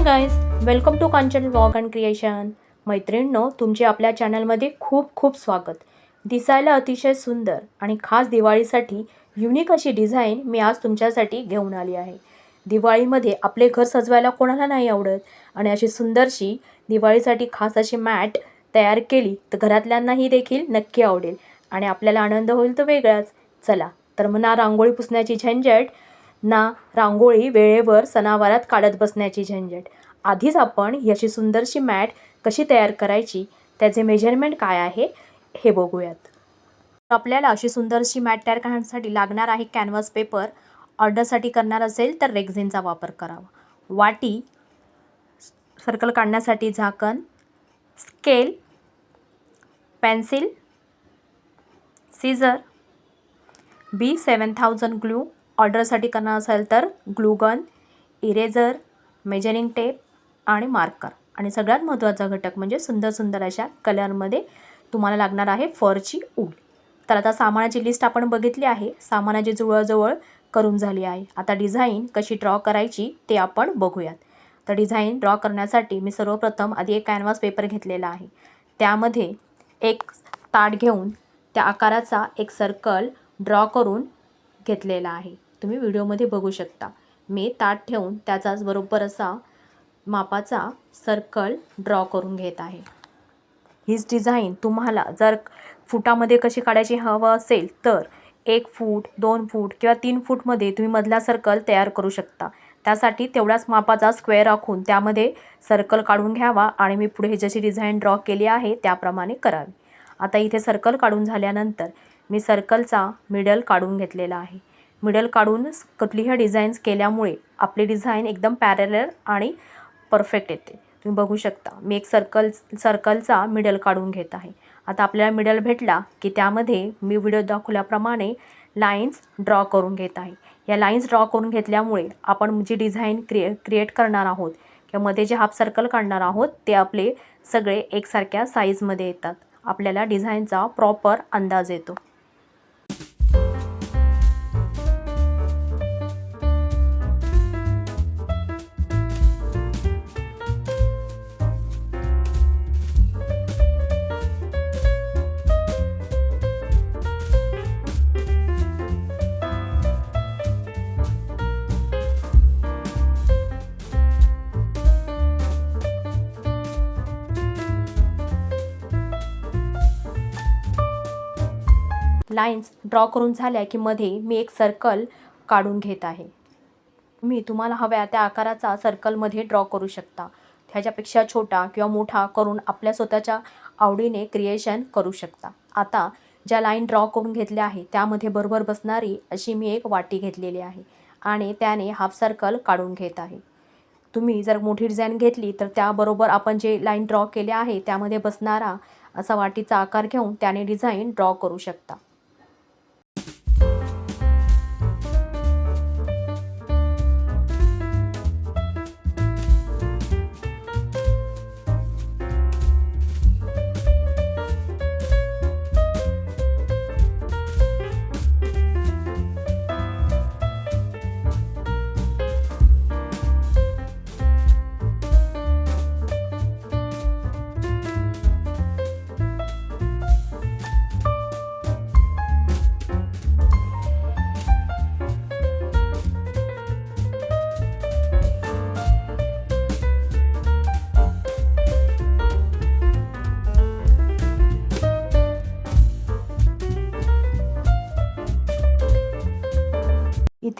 Hi guys welcome to Kanchan vlog and creation मैत्रिणींनो तुमचे आपल्या चॅनलमध्ये खूप खूप स्वागत. दिसायला अतिशय सुंदर आणि खास दिवाळीसाठी युनिक अशी डिझाईन मी आज तुमच्यासाठी घेऊन आली आहे. दिवाळीमध्ये आपले घर सजवायला कोणाला नाही आवडत आणि अशी सुंदरशी दिवाळीसाठी खास अशी मॅट तयार केली तर घरातल्यांनाही देखील नक्की आवडेल. आणि आपल्याला आनंद होईल तो वेगळाच. चला तर मना रांगोळी पुसण्याची झंझट ना रांगोळी वेळेवर सणावारात काढत बसण्याची झंझट. आधीच आपण याची अशी सुंदरशी मॅट कशी तयार करायची त्याचे मेजरमेंट काय आहे हे बघूयात. आपल्याला अशी सुंदरशी मॅट तयार करण्यासाठी लागणार आहे कॅनव्हास पेपर. ऑर्डरसाठी करणार असेल तर रेग्झिनचा वापर करावा. वाटी सर्कल काढण्यासाठी झाकण scale pencil scissor B seven thousand glue ऑर्डरसाठी करणार असेल तर glue gun eraser measuring tape आणि मार्कर. आणि सगळ्यात महत्त्वाचा घटक म्हणजे सुंदर सुंदर अशा कलरमध्ये तुम्हाला लागणार आहे फरची ऊल. तर आता सामानाची लिस्ट आपण बघितली आहे. सामानाची जुळजवळ करून झाली आहे. आता डिझाईन कशी ड्रॉ करायची ते आपण बघूयात. तर डिझाईन ड्रॉ करण्यासाठी मी सर्वप्रथम आधी एक कॅनव्हास पेपर घेतलेला आहे. त्यामध्ये एक ताट घेऊन त्या आकाराचा एक सर्कल ड्रॉ करून घेतलेला आहे. तुम्ही व्हिडिओमध्ये बघू शकता. मी ताट ठेवून त्याचाच बरोबर असा मापाचा सर्कल ड्रॉ करून घेत आहे. हीच डिझाईन तुम्हाला जर फुटामध्ये कशी काढायची हवं असेल तर एक फूट दोन फूट किंवा तीन फूटमध्ये तुम्ही मधला सर्कल तयार करू शकता. त्यासाठी तेवढ्याच मापाचा स्क्वेअर आखून त्यामध्ये सर्कल काढून घ्यावा आणि मी पुढे जशी डिझाईन ड्रॉ केली आहे त्याप्रमाणे करावी. आता इथे सर्कल काढून झाल्यानंतर मी सर्कलचा मिडल काढून घेतलेला आहे. मिडल काढून कुठलीही डिझाईन्स केल्यामुळे आपली डिझाईन एकदम पॅरेलर आणि परफेक्ट येते. तुम्ही बघू शकता. मी एक सर्कल सर्कलचा मिडल काढून घेत आहे. आता आपल्याला मिडल भेटला की त्यामध्ये मी व्हिडिओ दाखवल्याप्रमाणे लाईन्स ड्रॉ करून घेत आहे. या लाईन्स ड्रॉ करून घेतल्यामुळे आपण जी डिझाईन क्रिए क्रिएट करणार आहोत किंवा मध्ये जे हाफ सर्कल काढणार आहोत ते आपले सगळे एकसारख्या साईजमध्ये येतात. आपल्याला डिझाईनचा प्रॉपर अंदाज येतो. लाईन्स ड्रॉ करून झाल्या की मध्ये मी एक सर्कल काढून घेत आहे. मी तुम्हाला हव्या त्या आकाराचा सर्कलमध्ये ड्रॉ करू शकता. ह्याच्यापेक्षा छोटा किंवा मोठा करून आपल्या स्वतःच्या आवडीने क्रिएशन करू शकता. आता ज्या लाईन ड्रॉ करून घेतल्या आहे त्यामध्ये बरोबर बसणारी अशी मी एक वाटी घेतलेली आहे आणि त्याने हाफ सर्कल काढून घेत आहे. तुम्ही जर मोठी डिझाईन घेतली तर त्याबरोबर आपण जे लाईन ड्रॉ केले आहे त्यामध्ये बसणारा असा वाटीचा आकार घेऊन त्याने डिझाईन ड्रॉ करू शकता.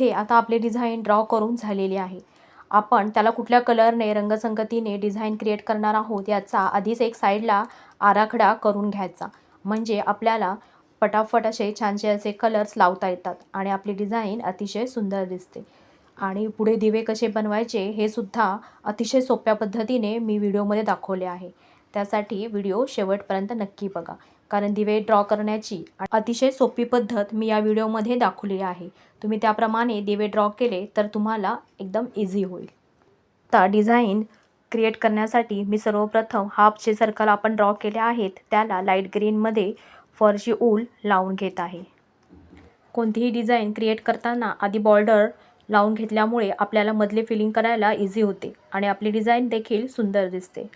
इथे आता आपले डिझाईन ड्रॉ करून झालेली आहे. आपण त्याला कुठल्या कलरने रंगसंगतीने डिझाईन क्रिएट करणार आहोत याचा आधीच एक साईडला आराखडा करून घ्यायचा. म्हणजे आपल्याला पटापट असे छानसे असे कलर्स लावता येतात आणि आपली डिझाईन अतिशय सुंदर दिसते. आणि पुढे दिवे कसे बनवायचे हे सुद्धा अतिशय सोप्या पद्धतीने मी व्हिडिओमध्ये दाखवले आहे. त्यासाठी व्हिडिओ शेवटपर्यंत नक्की बघा. कारण दिवे ड्रॉ करण्याची अतिशय सोपी पद्धत मी या व्हिडिओमध्ये दाखवली आहे. तुम्ही त्याप्रमाणे दिवे ड्रॉ केले तर तुम्हाला एकदम इझी होईल. आता डिझाईन क्रिएट करण्यासाठी मी सर्वप्रथम हाफचे सर्कल आपण ड्रॉ केले आहेत त्याला लाइट ग्रीनमध्ये फरची ऊल लावून घेत आहे. कोणतीही डिझाईन क्रिएट करताना आधी बॉर्डर लावून घेतल्यामुळे आपल्याला मधले फिलिंग करायला इझी होते आणि आपली डिझाईन देखील सुंदर दिसते.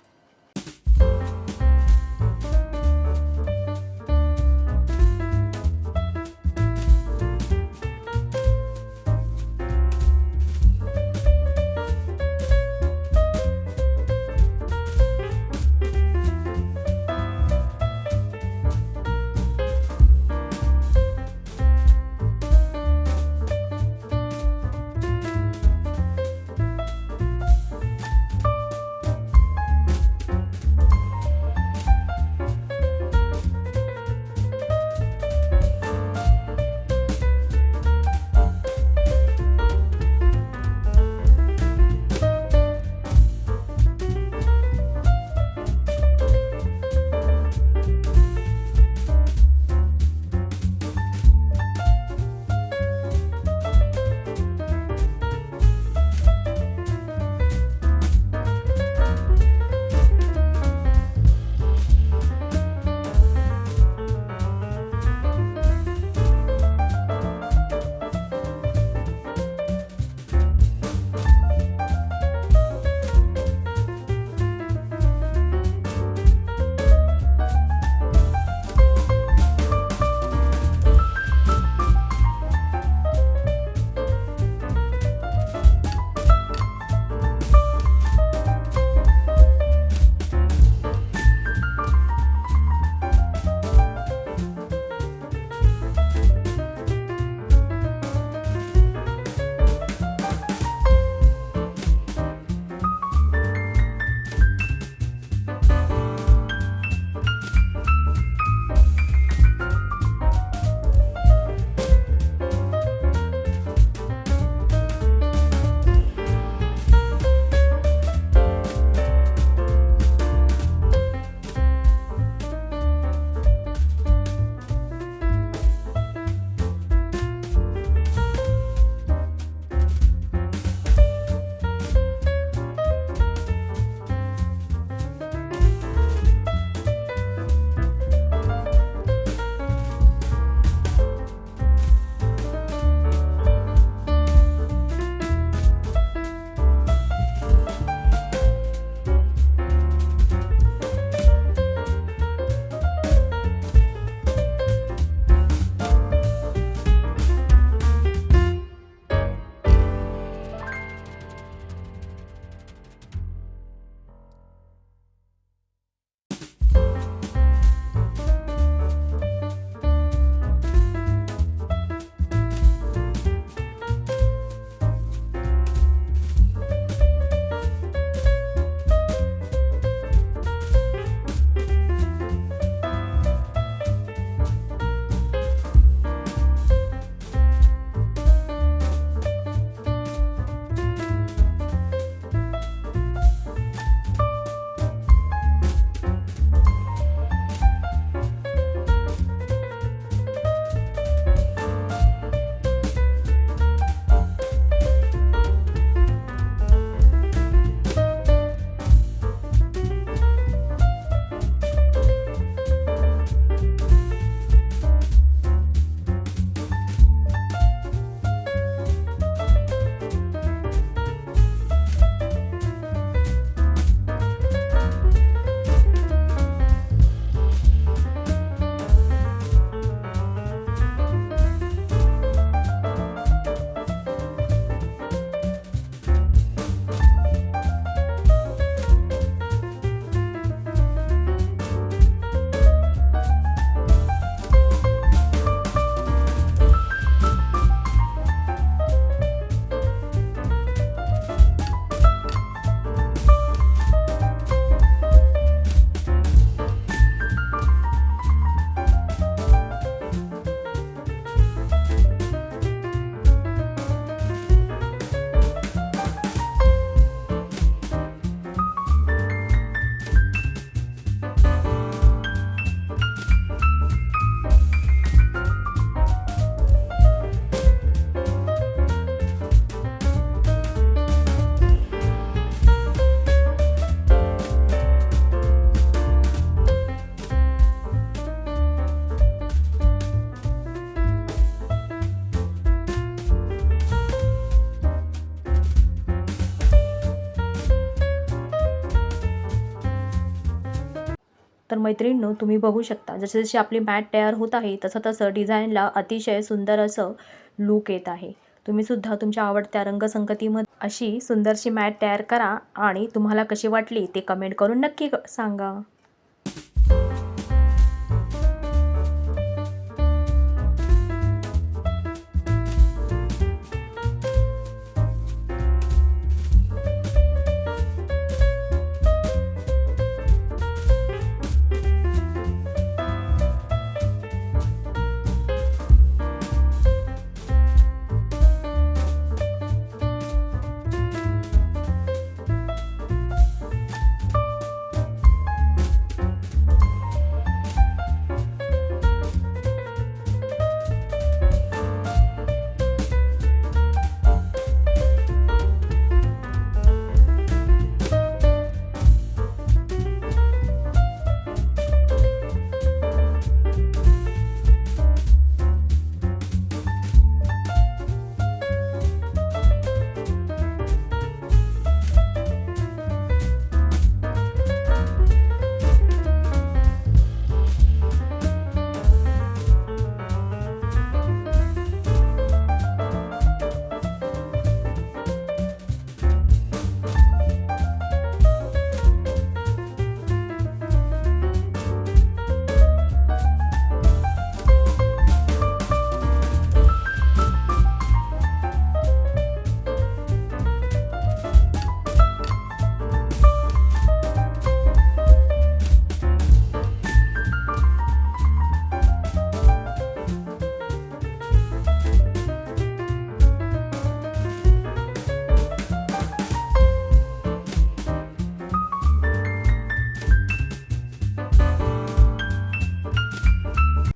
मित्रमैत्रिणींनो तुम्ही बघू शकता. जसे जशी आपली मॅट तयार होत आहे तसं तसं डिझाईनला अतिशय सुंदर असं लूक येत आहे. तुम्ही सुद्धा तुमच्या आवडत्या रंगसंगतीमध्ये अशी सुंदरशी मॅट तयार करा आणि तुम्हाला कशी वाटली ते कमेंट करून नक्की क- सांगा.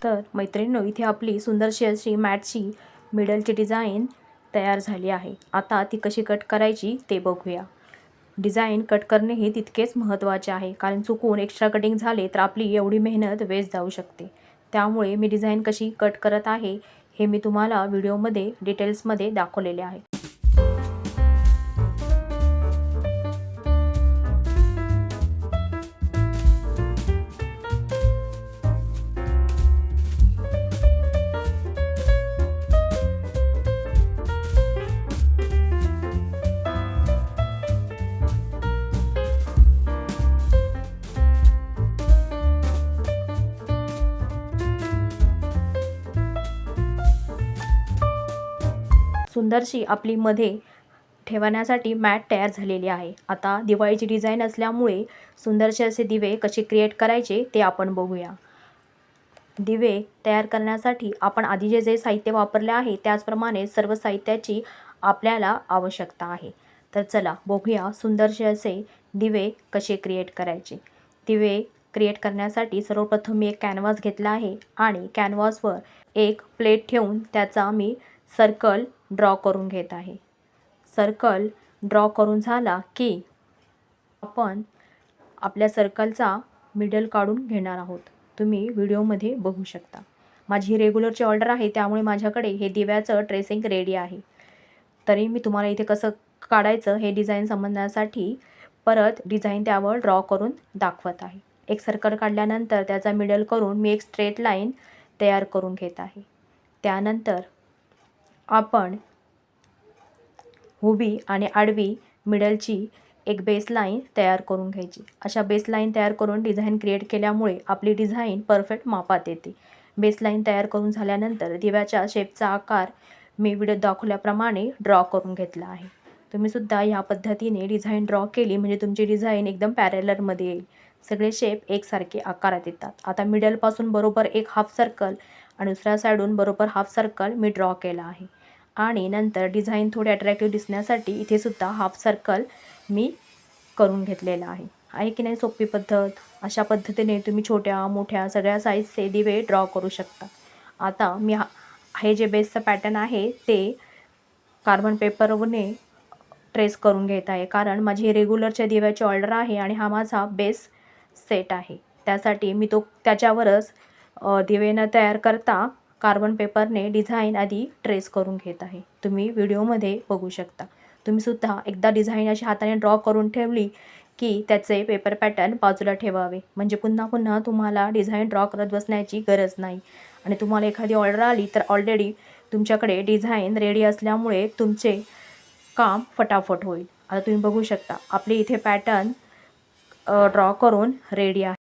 तर मैत्रिणींनो इथे आपली सुंदरशी अशी मॅटची मिडलची डिझाईन तयार झाली आहे. आता ती कशी कट करायची ते बघूया. डिझाईन कट करणे हे तितकेच महत्त्वाचे आहे. कारण चुकून एक्स्ट्रा कटिंग झाले तर आपली एवढी मेहनत वेस्ट जाऊ शकते. त्यामुळे मी डिझाईन कशी कट करत आहे हे मी तुम्हाला व्हिडिओमध्ये डिटेल्समध्ये दाखवलेले आहे. सुंदरशी आपली मध्ये ठेवण्यासाठी मॅट तयार झालेली आहे. आता दिवाळीची डिझाईन असल्यामुळे सुंदरसे असे दिवे कसे क्रिएट करायचे ते आपण बघूया. दिवे तयार करण्यासाठी आपण आधी जे जे साहित्य वापरले आहे त्याचप्रमाणे सर्व साहित्याची आपल्याला आवश्यकता आहे. तर चला बघूया सुंदरसे असे दिवे कसे क्रिएट करायचे. दिवे क्रिएट करण्यासाठी सर्वप्रथम मी एक कॅनव्हास घेतला आहे आणि कॅनव्हासवर एक प्लेट ठेवून त्याचा मी सर्कल ड्रॉ करून घेत आहे. सर्कल ड्रॉ करून झाला की आपण आपल्या सर्कलचा मिडल काढून घेणार आहोत. तुम्ही व्हिडिओमध्ये बघू शकता. माझी ही रेग्युलरची ऑर्डर आहे त्यामुळे माझ्याकडे हे दिव्याचं ट्रेसिंग रेडी आहे. तरी मी तुम्हाला इथे कसं काढायचं हे डिझाईन समजण्यासाठी परत डिझाईन त्यावर ड्रॉ करून दाखवत आहे. एक सर्कल काढल्यानंतर त्याचा मिडल करून मी एक स्ट्रेट लाईन तयार करून घेत आहे. त्यानंतर आपण उभी आणि आडवी मिडलची एक बेसलाईन तयार करून घ्यायची. अशा बेसलाईन तयार करून डिझाईन क्रिएट केल्यामुळे आपली डिझाईन परफेक्ट मापात येते. बेसलाईन तयार करून झाल्यानंतर दिव्याच्या शेपचा आकार मी व्हिडिओ दाखवल्याप्रमाणे ड्रॉ करून घेतला आहे. तुम्हीसुद्धा ह्या पद्धतीने डिझाईन ड्रॉ केली म्हणजे तुमची डिझाईन एकदम पॅरेलरमध्ये येईल. सगळे शेप एकसारखे आकारात येतात. आता मिडलपासून बरोबर एक हाफ सर्कल आणि दुसऱ्या साईडून बरोबर हाफ सर्कल मी ड्रॉ केला आहे. आणि नंतर डिझाईन थोडी अट्रॅक्टिव्ह दिसण्यासाठी इथे सुद्धा हाफ सर्कल मी करून घेतलेला आहे. आहे की नाही सोपी पद्धत? अशा पद्धतीने तुम्ही छोट्या मोठ्या सगळ्या साईजचे दिवे ड्रॉ करू शकता. आता मी हा हे जे बेसचं पॅटर्न आहे ते कार्बन पेपरने ट्रेस करून घेत आहे. कारण माझी रेग्युलरच्या दिव्याची ऑर्डर आहे आणि हा माझा बेस सेट आहे. त्यासाठी मी तो त्याच्यावरच दिवेनं दिवे न तयार करता कार्बन पेपरने डिझाईन आधी ट्रेस करून घेत आहे. तुम्ही व्हिडिओमध्ये बघू शकता. तुम्हीसुद्धा एकदा डिझाईन अशी हाताने ड्रॉ करून ठेवली की त्याचे पेपर पॅटर्न बाजूला ठेवावे. म्हणजे पुन्हा पुन्हा तुम्हाला डिझाईन ड्रॉ करत बसण्याची गरज नाही. आणि तुम्हाला एखादी ऑर्डर आली तर ऑलरेडी तुमच्याकडे डिझाईन रेडी असल्यामुळे तुमचे काम फटाफट होईल. आता तुम्ही बघू शकता आपले इथे पॅटर्न ड्रॉ करून रेडी आहे.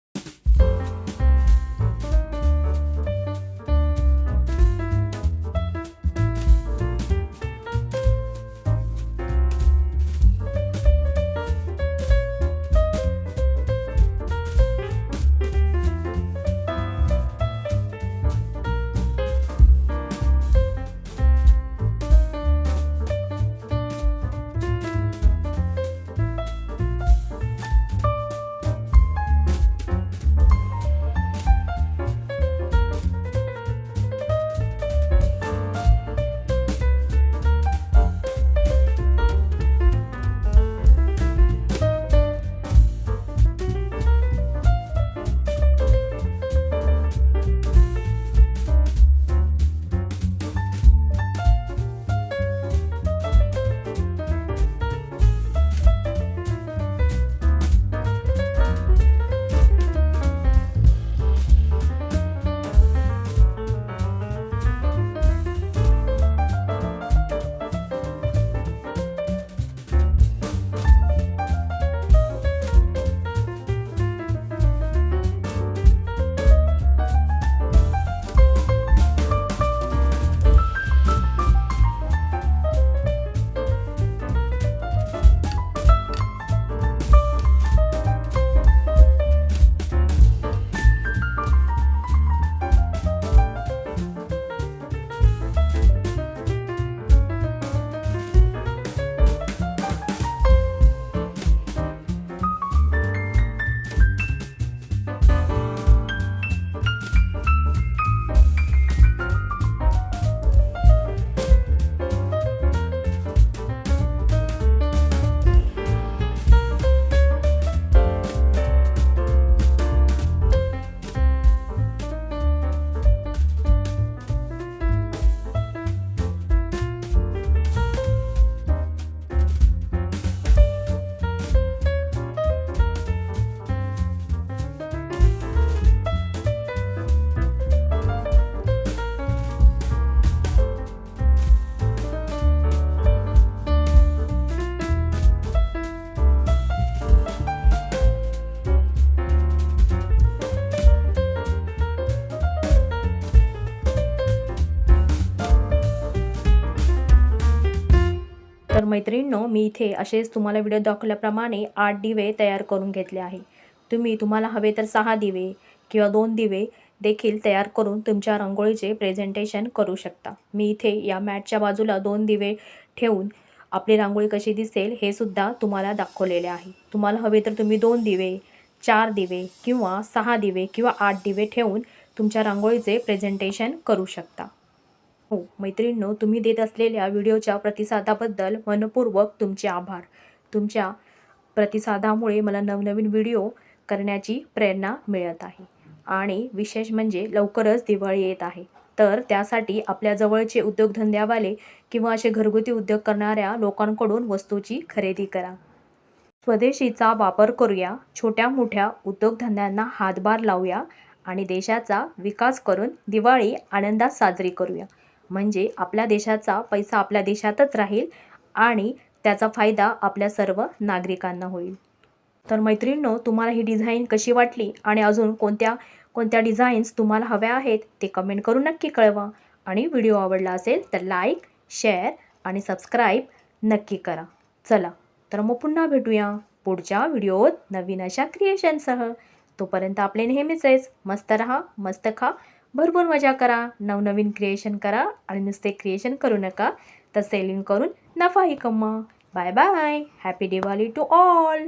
मैत्रिणींनो मी इथे असेच तुम्हाला व्हिडिओ दाखवल्याप्रमाणे आठ दिवे तयार करून घेतले आहे. तुम्ही तुम्हाला हवे तर सहा दिवे किंवा दोन दिवे देखील तयार करून तुमच्या रांगोळीचे प्रेझेंटेशन करू शकता. मी इथे या मॅटच्या बाजूला दोन दिवे ठेवून आपली रांगोळी कशी दिसेल हे सुद्धा तुम्हाला दाखवलेले आहे. तुम्हाला हवे तर तुम्ही दोन दिवे चार दिवे किंवा सहा दिवे किंवा आठ दिवे ठेवून तुमच्या रांगोळीचे प्रेझेंटेशन करू शकता. हो मैत्रिणींनो तुम्ही देत असलेल्या व्हिडिओच्या प्रतिसादाबद्दल मनपूर्वक तुमचे आभार. तुमच्या प्रतिसादामुळे मला नवनवीन व्हिडिओ करण्याची प्रेरणा मिळत आहे. आणि विशेष म्हणजे लवकरच दिवाळी येत आहे. तर त्यासाठी आपल्या जवळचे उद्योगधंद्यावाले किंवा असे घरगुती उद्योग करणाऱ्या लोकांकडून वस्तूची खरेदी करा. स्वदेशीचा वापर करूया छोट्या मोठ्या उद्योगधंद्यांना हातभार लावूया आणि देशाचा विकास करून दिवाळी आनंदात साजरी करूया. म्हणजे आपल्या देशाचा पैसा आपल्या देशातच राहील आणि त्याचा फायदा आपल्या सर्व नागरिकांना होईल. तर मैत्रिणींनो तुम्हाला ही डिझाईन कशी वाटली आणि अजून कोणत्या कोणत्या डिझाईन्स तुम्हाला हव्या आहेत ते कमेंट करून नक्की कळवा. आणि व्हिडिओ आवडला असेल तर लाईक शेअर आणि सबस्क्राईब नक्की करा. चला तर मग पुन्हा भेटूया पुढच्या व्हिडिओत नवीन अशा क्रिएशनसह तोपर्यंत आपले नेहमीच आहेच मस्त रहा मस्त खा. भरपूर मजा करा नवनवीन क्रिएशन करा आणि नुसते क्रिएशन करू नका. तर सेलिंग करून नफाही कमवा. Bye bye happy Diwali to all